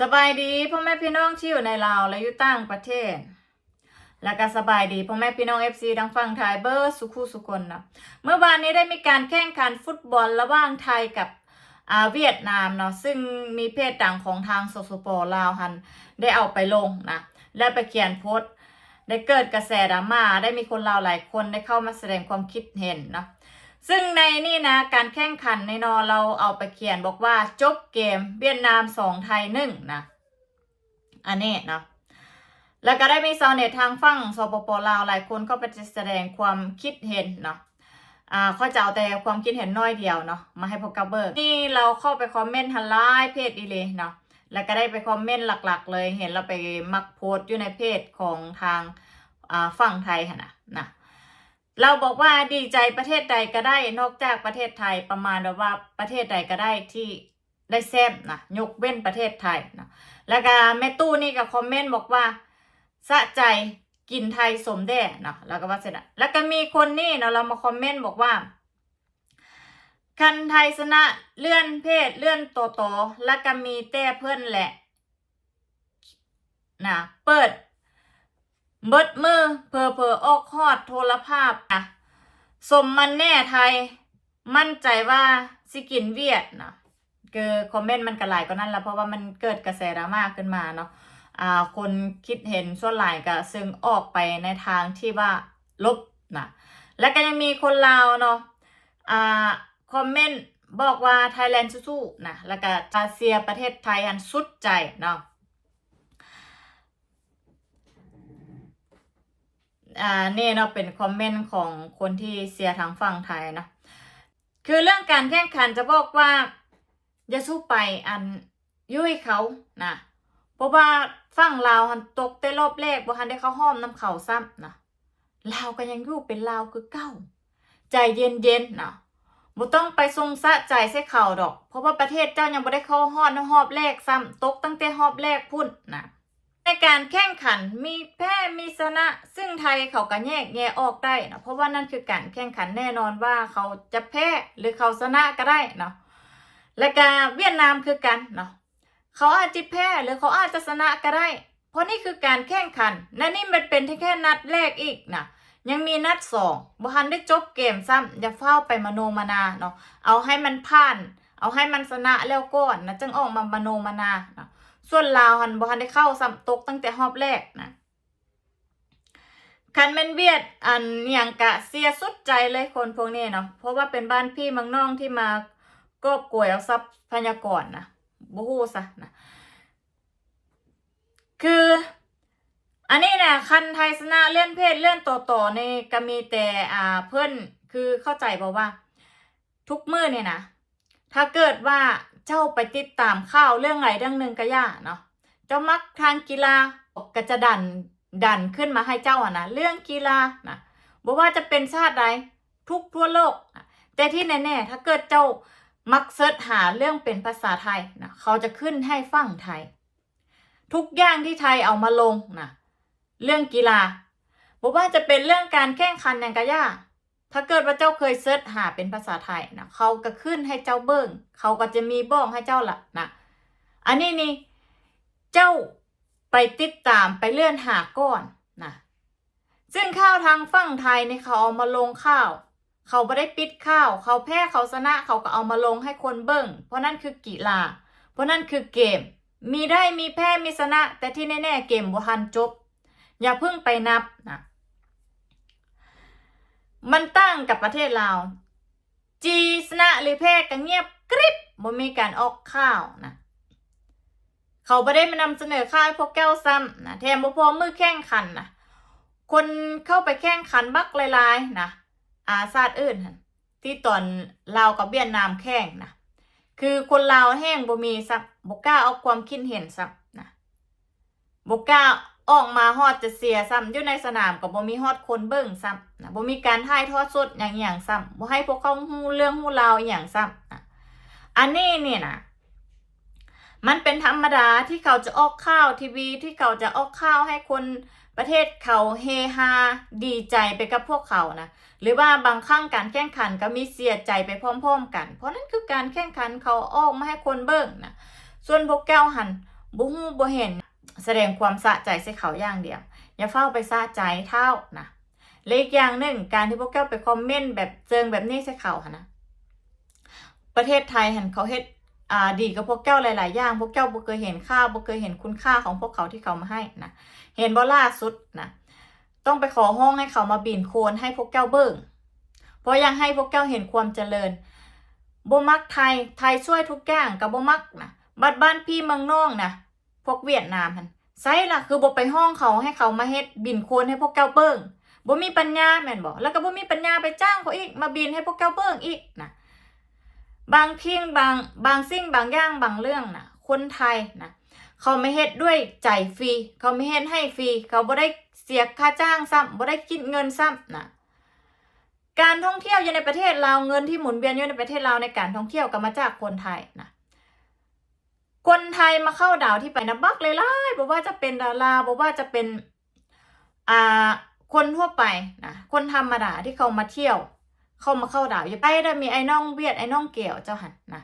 สบายดีพ่อแม่พี่น้องที่อยู่ในลาวและอยู่ต่างประเทศ แล้วก็สบายดีพ่อแม่พี่น้องเอฟซีทั้งฝั่งไทยเบอร์สุขุสุคนนะเมื่อวานนี้ได้มีการแข่งขันฟุตบอลระหว่างไทยกับอาเวียดนามเนาะซึ่งมีเพจดังของทางสสปลาวหันได้เอาไปลงนะและไปเขียนโพสต์ได้เกิดกระแสดราม่าได้มีคนลาวหลายคนได้เข้ามาแสดงความคิดเห็นเนาะ ซึ่งในนี่นะการแข่งขันในนอเราเอาไปเขียนบอกว่าจบเกมเวียดนามสองไทยหนึ่งนะ อันนี้นะแล้วก็ได้มีชาวเน็ตทางฝั่งสปปลาวหลายคนก็ไปแสดงความคิดเห็นเนาะอ่าเขาจะเอาแต่ความคิดเห็นน้อยเดียวเนาะมาให้พวกกระเบิกนี่เราเข้าไปคอมเมนต์ฮันไลน์เพจอีเลยเนาะแล้วก็ได้ไปคอมเมนต์หลักๆ เลยเห็นเราไปมักโพสต์อยู่ในเพจของทางอ่าฝั่งไทยนะนะ เราบอกว่าดีใจประเทศใดก็ได้นอกจากประเทศไทยประมาณว่าประเทศใดก็ได้ที่ได้แซบนะยกเว้นประเทศไทยนะแล้วก็แม่ตู้นี่ก็คอมเมนต์บอกว่าสะใจกินไทยสมแด่นะแล้วก็ว่าเสร็จแล้วแล้วก็มีคนนี่เนาะเรามาคอมเมนต์บอกว่า คันไทยชนะเลื่อนเพศเลื่อนโตโตแล้วก็มีแต่เพื่อนแหละนะเปิด เบิดมือเพอเพอออกฮอดโทรภาพนะสมมันแน่ไทย มั่นใจว่าสิกินเวียดนะเกิคอมเมนต์มันกระหลายก็นั่นแหละเพราะว่ามันเกิดกระแสดราม่าขึ้นมาเนาะอ่าคนคิดเห็นส่วนหลายก็ซึ่งออกไปในทางที่ว่าลบนะแล้วก็ยังมีคนลาวเนาะอ่าคอมเมนต์บอกว่าไทยแลนด์สู้ๆนะแล้วก็อาเซียประเทศไทยอันสุดใจเนาะ อ่านี่เนาะเป็นคอมเมนต์ของคนที่เสียทางฝั่งไทยเนาะคือเรื่องการแข่งขันจะบอกว่าอย่าสู้ไปอันยุ่ยเขานะเพราะว่าฝั่งลาวหันตกแต่รอบแรกบ่ทันได้เข้าห้อมน้ำเข่าซ้ำนะลาวก็ยังอยู่เป็นลาวคือเก้า ใจเย็นๆนะบ่ต้องไปทรงสะใจใส่เข่าดอก เพราะว่าประเทศเจ้ายังบ่ได้เข้าห้อนหอบแรกซ้ำตกตั้งแต่หอบแรกพุ่นนะ ในการแข่งขันมีแพ้มีชนะ ซึ่งไทยเขาก็แยกแยะออกได้นะเพราะว่านั่นคือการแข่งขันแน่นอนว่าเขาจะแพ้หรือเขาชนะก็ได้เนาะและการเวียดนามคือกันเนาะเขาอาจจะแพ้หรือเขาอาจจะชนะก็ได้ เพราะนี่คือการแข่งขันและนี่มันเป็นแค่นัดแรกอีกนะยังมีนัดสองบ่ทันได้จบเกมซ้ำอย่าเฝ้าไปมโนมนาเนาะเอาให้มันผ่าน เอาให้มันชนะแล้วก่อนนะจึงออกมามโนมนาเนาะ ส่วนลาวหันบ่ทันได้เข้าซ้ำตกตั้งแต่รอบแรกนะคันแมนเวียดอันอหย่างกะเสียสุดใจเลยคนพวกนี้เนาะเพราะว่าเป็นบ้านพี่มังน้องที่มากอบกวยเอาทรัพยากรนะบ่ฮู้ซะนะคือ อันนี้นะคันไทยชนะเลื่อนเพศเลื่อนต่อต่อในก็มีแต่อ่าเพื่อนคือเข้าใจบอกว่า ทุกมื้อเนี่ยนะถ้าเกิดว่า เจ้าไปติดตามข่าวเรื่องไหนเรื่องหนึ่งก็ย่าเนาะเจ้ามักทางกีฬาก็จะดันดันขึ้นมาให้เจ้าอะนะเรื่องกีฬานะบอกว่าจะเป็นชาติใดทุกทั่วโลกแต่ที่แน่ๆถ้าเกิดเจ้ามักเสิร์ชหาเรื่องเป็นภาษาไทยนะเขาจะขึ้นให้ฟังไทย ทุกอย่างที่ไทยเอามาลงนะเรื่องกีฬาบอกว่าจะเป็นเรื่องการแข่งขันอย่างกะย่า ถ้าเกิดว่าเจ้าเคยเซิร์ชหาเป็นภาษาไทยนะเขาก็ขึ้นให้เจ้าเบิ้งเขาก็จะมีบ้องให้เจ้าละนะอันนี้นี่เจ้าไปติดตามไปเลื่อนหาก่อนนะซึ่งข้าวทางฝั่งไทยเนี่ยเขาเอามาลงข้าว เขาไม่ได้ปิดข้าว เขาแพ้เขาชนะเขาก็เอามาลงให้คนเบิ้งเพราะนั่นคือกีฬา เพราะนั่นคือเกม มีได้มีแพ้มีชนะ แต่ที่แน่ๆเกมบ่ทันจบ อย่าเพิ่งไปนับนะ มันตั้งกับประเทศลาวจีชนะหรือแพ้ก็เงียบกริบบ่มีการออกข่าวนะเขาไม่ได้มานำเสนอข่าวให้พวกแก้วซ้ำนะแถมบ่พอมือแข่งขันนะคนเข้าไปแข่งขันบักลายๆนะอาซาดอื่นที่ตอนลาวกับเวียดนามแข่งนะคือคนลาวแห้งบ่มีซับบกล้าเอาความคิดเห็นซับนะบกล้า ออกมาฮอดจะเสียซ้ำอยู่ในสนามก็บ่มีฮอดคนเบิ่งซ้ำนะบ่มีการถ่ายทอดสดอย่างอย่างซ้ำบ่ให้พวกเขาฮู้เรื่องฮู้ราวอย่างซ้ำนะอันนี้นี่นะมันเป็นธรรมดาที่เขาจะออกข่าวทีวีที่เขาจะออกข่าวให้คนประเทศเขาเฮฮาดีใจไปกับพวกเขานะหรือว่าบางครั้งการแข่งขันก็มีเสียใจไปพร้อมๆกัน เพราะนั่นคือการแข่งขันเขาออกมาให้คนเบิ่งนะส่วนพวกแก้วหันบ่ฮู้บ่เห็น แสดงความสะใจใส่เขาอย่างเดียว อย่าเฝ้าไปสะใจเท่านะและอีกอย่างหนึ่งการที่พวกเจ้าไปคอมเมนต์แบบเจิงแบบนี้ใส่เขาหันนะประเทศไทยเหันเขาเฮ็ดอ่าดีกับพวกเจ้าหลาย ๆ อย่าง พวกเจ้าบ่เคยเห็นค่าบ่เคยเห็นคุณค่าของพวกเขาที่เขามาให้นะเห็นบ่ล่าสุดนะต้องไปขอห้องให้เขามาบินโคลนให้พวกเจ้าเบิ่งเพราะยังให้พวกเจ้าเห็นความเจริญบ่มักไทยไทยช่วยทุกอย่างกับบ่มักนะบัดบ้านพี่เมืองน้องนะ พวกเวียดนามหันไสล่ะ คือบ่ไปห้องเขาให้เขามาเฮ็ดบินโคนให้พวกเจ้าเบิ่งบ่มีปัญญาแม่นบ่แล้วก็บ่มีปัญญาไปจ้างเขาอีกมาบินให้พวกเจ้าเบิ่งอีกนะบางเพียงบางบางสิ่งบางอย่างบางเรื่องนะคนไทยนะเขาไม่เฮ็ดด้วยใจฟรีเขาไม่เฮ็ดให้ฟรีเขาบ่ได้เสียค่าจ้างซ้ำบ่ได้คิดเงินซ้ำนะการท่องเที่ยวอยู่ในประเทศเราเงินที่หมุนเวียนอยู่ในประเทศเราในการท่องเที่ยวก็มาจากคนไทยนะ คนไทยมาเข้าดาวที่ไปนะบักเลยล่บ่ว่าจะเป็นดาราบ่ว่าจะเป็นอ่าคนทั่วไปนะคนธรรมดาที่เขามาเที่ยว เข้ามาเข้าดาวอยู่ไปได้มีไอ้น้องเวียดไอ้น้องเกี่ยวเจ้าหันนะ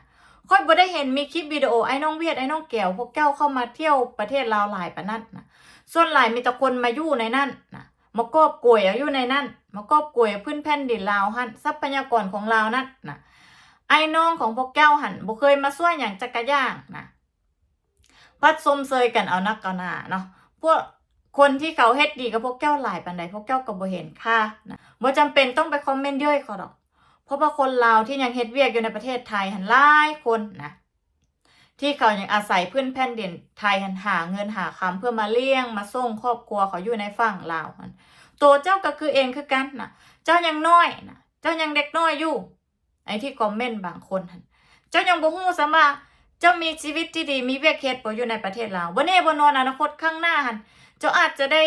ค่อยบ่ได้เห็นมีคลิปวิดีโอไอ้น้องเวียดไอ้น้องเกี่ยวพวกเจ้าเข้ามาเที่ยวประเทศลาวหลายปานนั้นนะส่วนหลายมีแต่คนมาอยู่ในนั่นนะมากอบกวยอยู่ในนั่นมากอบกวยพื้นแผ่นดินลาวหันทรัพยากรของลาวนั่นนะไอ้น้องของพวกเจ้าหันบ่เคยมาช่วยอย่างจักรย่างนะ พัดสมเซยกันเอานักเอาหนาเนาะพวกคนที่เขาเฮ็ดดีกับพวกเจ้าหลายปานใดพวกเจ้าก็บ่เห็นค่านะบ่จำเป็นต้องไปคอมเมนต์ย่อยเขาดอกเพราะว่าคนลาวที่ยังเฮ็ดเวียกอยู่ในประเทศไทยหันหลายคนนะที่เขายังอาศัยพื้นแผ่นดินไทยหันหาเงินหาคำเพื่อมาเลี้ยงมาส่งครอบครัวเขาอยู่ในฝั่งลาวนตัวเจ้าก็คือเองคือกันนะเจ้ายังน้อยนะเจ้ายังเด็กน้อยอยู่ไอ้ที่คอมเมนต์บางคนเจ้ายังบ่ฮู้ซะว่า จ้ามีชีวิตที่ดีมีเวียกเฮ็ดบ่อยู่ในประเทศลาวบ่แน่บ่นอนอนาคตข้างหน้าหันเจ้าอาจจะได้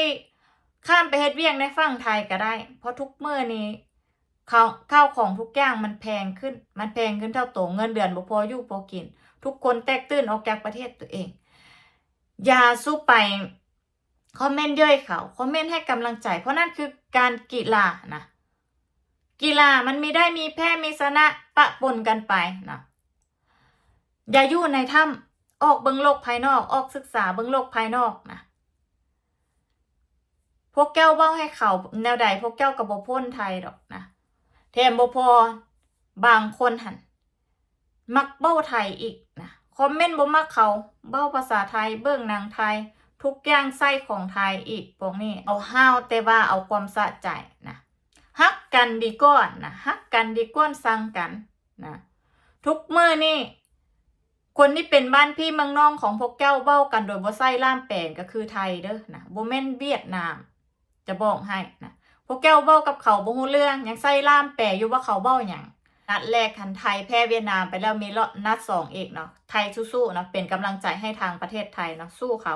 ข้ามไปเฮ็ดเวียกในฝั่งไทยก็ได้ เพราะทุกเมื้อนี้ข้าวข้าวของทุกอย่างมันแพงขึ้น มันแพงขึ้นเท่าโตเงินเดือนบ่พออยู่พอกิน ทุกคนแตกตื่นออกจากประเทศตัวเอง อย่าสู้ไปคอมเมนต์เย้ยเขาคอมเมนต์ให้กำลังใจ เพราะนั่นคือการกีฬานะกีฬามันมีได้มีแพ้มีชนะปะปนกันไปนะ อย่าอยู่ในถ้ำออกเบิงโลกภายนอก ออกศึกษาเบิงโลกภายนอกนะพวกแก้วเว้าให้เขาแนวใดพวกแก้วกับบ่พ้นไทยดอกนะแถมบพอบางคนหันมักเบ้าไทยอีกนะคอมเมนต์บ่มักเขาเบ้าภาษาไทยเบิ่งนางไทย ทุกอย่างใส่ของไทยอีกพวกนี้เอาห้าวแต่ว่าเอาความสะใจนะฮักกันดีก้อนนะฮักกันดีก้อนสั่งกันนะทุกมื้อนี่ คนที่เป็นบ้านพี่เมืองน้องของพวกแก้วเบ้ากันโดยบ่ไส้ล่ามแปลงก็คือไทยเด้อนะบ่แม่นเวียดนาม จะบอกให้นะพวกแก้วเบ้ากับเขาบ่ฮู้เรื่องยังไส้ล่ามแปลอยู่ว่าเขาเบ้าหยังนัดแรกคันไทยแพ้เวียดนามไปแล้วมีรอนัดสองอีกเนาะไทยสู้ๆเนาะเป็นกำลังใจให้ทางประเทศไทยเนาะสู้เขา